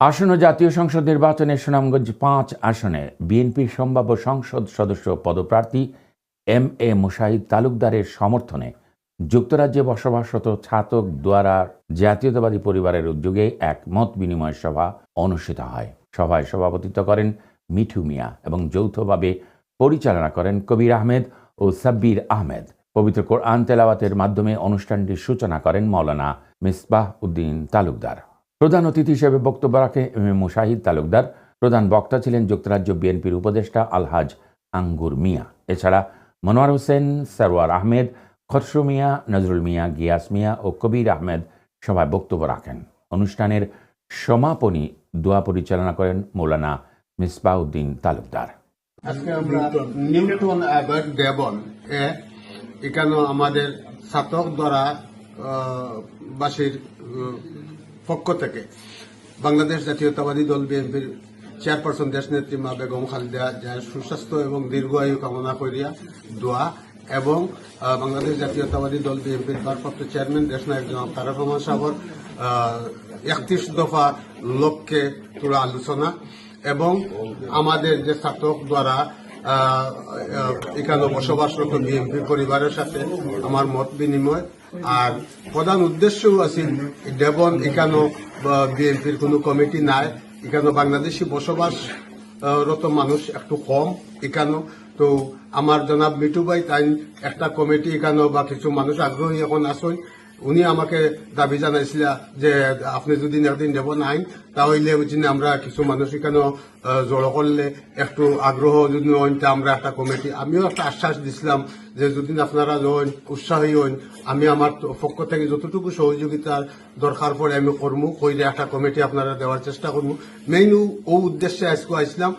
আসন্ন জাতীয় সংসদ নির্বাচনে সুনামগঞ্জ পাঁচ আসনে বিএনপির সম্ভাব্য সংসদ সদস্য পদপ্রার্থী এম এ মুশাহিদ তালুকদারের সমর্থনে যুক্তরাজ্যে বসবাসরত ছাতক দ্বারা জাতীয়তাবাদী পরিবারের উদ্যোগে এক মত বিনিময় সভা অনুষ্ঠিত হয়। সভায় সভাপতিত্ব করেন মিঠু মিয়া এবং যৌথভাবে পরিচালনা করেন কবির আহমেদ ও সাব্বির আহমেদ। পবিত্র কোরআন তেলাওয়াতের মাধ্যমে অনুষ্ঠানটির সূচনা করেন মৌলানা মিসবাহ উদ্দিন তালুকদার। প্রধান অতিথি হিসেবে বক্তব্য রাখেন এম এ মুশাহিদ তালুকদার। প্রধান বক্তা ছিলেন যুক্তরাজ্য বিএনপির উপদেষ্টা আলহাজ আঙ্গুর মিয়া। এছাড়া মনোয়ার হোসেন সরওয়ার আহমেদ, খসরু মিয়া, নজরুল মিয়া, গিয়াস মিয়া ও কবির আহমেদ সভায় বক্তব্য রাখেন। অনুষ্ঠানের সমাপনী দোয়া পরিচালনা করেন মৌলানা মিসবাউদ্দিন তালুকদার। এখানে আমাদের ছাত্রক দ্বারা বাসীর পক্ষ থেকে বাংলাদেশ জাতীয়তাবাদী দল বিএনপির চেয়ারপারসন দেশনেত্রী মা বেগম খালেদা যার সুস্বাস্থ্য এবং দীর্ঘায়ু কামনা করিয়া দোয়া এবং বাংলাদেশ জাতীয়তাবাদী দল বিএনপির ভারপ্রাপ্ত চেয়ারম্যান দেশনায়ক জনাব তারক রহমান সাহর একত্রিশ দফা লক্ষ্যে তোলা আলোচনা এবং আমাদের যে ছাত্রক দ্বারা এখানে বসবাসরত বিএনপি পরিবারের সাথে আমার মত বিনিময় আর প্রধান উদ্দেশ্যও আছে, ডেবন এখানে বিএনপির কোনো কমিটি নাই। এখানে বাংলাদেশি বসবাস রত মানুষ একটু কম এখানে তো আমার জনাব মিটুবাই তাই একটা কমিটি এখানে বা কিছু মানুষ আগ্রহী এখন আসুন উনি আমাকে দাবি জানাইছিল যে আপনি যদি একদিন দেব নাই, তাহলে আমরা কিছু মানুষ এখানে জড়ো করলে একটু আগ্রহ যদি হন তা আমরা একটা কমিটি আমিও একটা আশ্বাস দিছিলাম যে যদি আপনারা হন উৎসাহী হন আমি আমার পক্ষ থেকে যতটুকু সহযোগিতার দরকার পড়ে, আমি করব কইলে একটা কমিটি আপনারা দেওয়ার চেষ্টা করব মেইন ও উদ্দেশ্যে আজকে আসলাম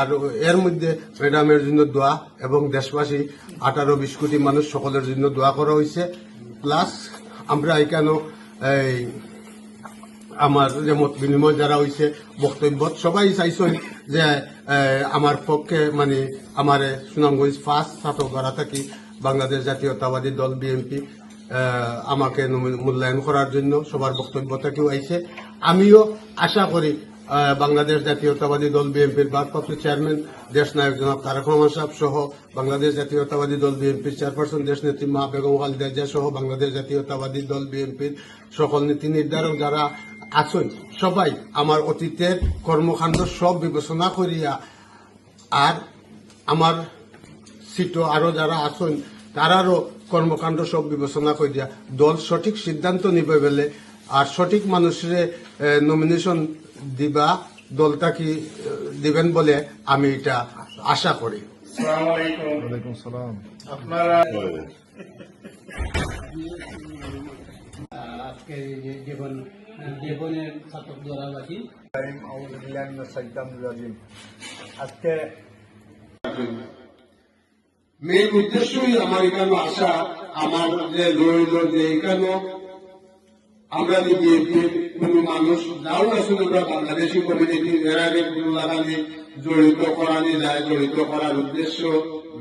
আর এর মধ্যে ম্যাডামের জন্য দোয়া এবং দেশবাসী আঠারো বিশ কোটি মানুষ সকলের জন্য দোয়া করা হয়েছে প্লাস আমরা এখানে, এই, আমার যে মত বিনিময় যারা হয়েছে বক্তব্য, সবাই চাইছই যে আমার পক্ষে মানে আমার সুনামগঞ্জ ফার্স্ট ছাত্র করা থাকি, বাংলাদেশ জাতীয়তাবাদী দল, বিএনপি আমাকে মূল্যায়ন করার জন্য সবার বক্তব্য থেকেও আইছে। আমিও আশা করি বাংলাদেশ জাতীয়তাবাদী দল বিএনপির ভারপ্রাপ্ত চেয়ারম্যান, দেশ নায়ক জনাব তারেক রহমান সাহেব সহ বাংলাদেশ জাতীয়তাবাদী দল বিএনপির চেয়ারপারসন, দেশ নেত্রী মা বেগম খালেদা জিয়া সহ বাংলাদেশ জাতীয়তাবাদী দল বিএনপির সকল নীতি নির্ধারক যারা আছেন, সবাই আমার অতীতের কর্মকাণ্ড সব বিবেচনা করিয়া আর আমার সিট আরও যারা আছেন, তারারও কর্মকাণ্ড সব বিবেচনা করে দিয়া দল সঠিক সিদ্ধান্ত নিবে বলে আর সঠিক মানুষের নমিনেশন দিবা দলটা কি দিবেন বলে আমি এটা আশা করি। আপনারা আজকে জীবন জীবনের ছাতক দরাবাসী আজকে মেন উদ্দেশ্যই আমার এখানে আসা আমার যে রইল যে এখানে আমরা বিএনপির কোন মানুষ যাও আসুন আমরা বাংলাদেশি কমিউনিটি এর কোনো লাগানি জড়িত করানি যায় জড়িত করার উদ্দেশ্য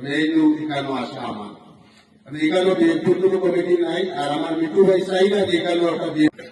মেইন এখানে আসা আমার। মানে এখানে বিএনপির কোনো কমিটি নাই, আর আমার মিটু ভাই চাই না যে এখানে একটা বিএনপি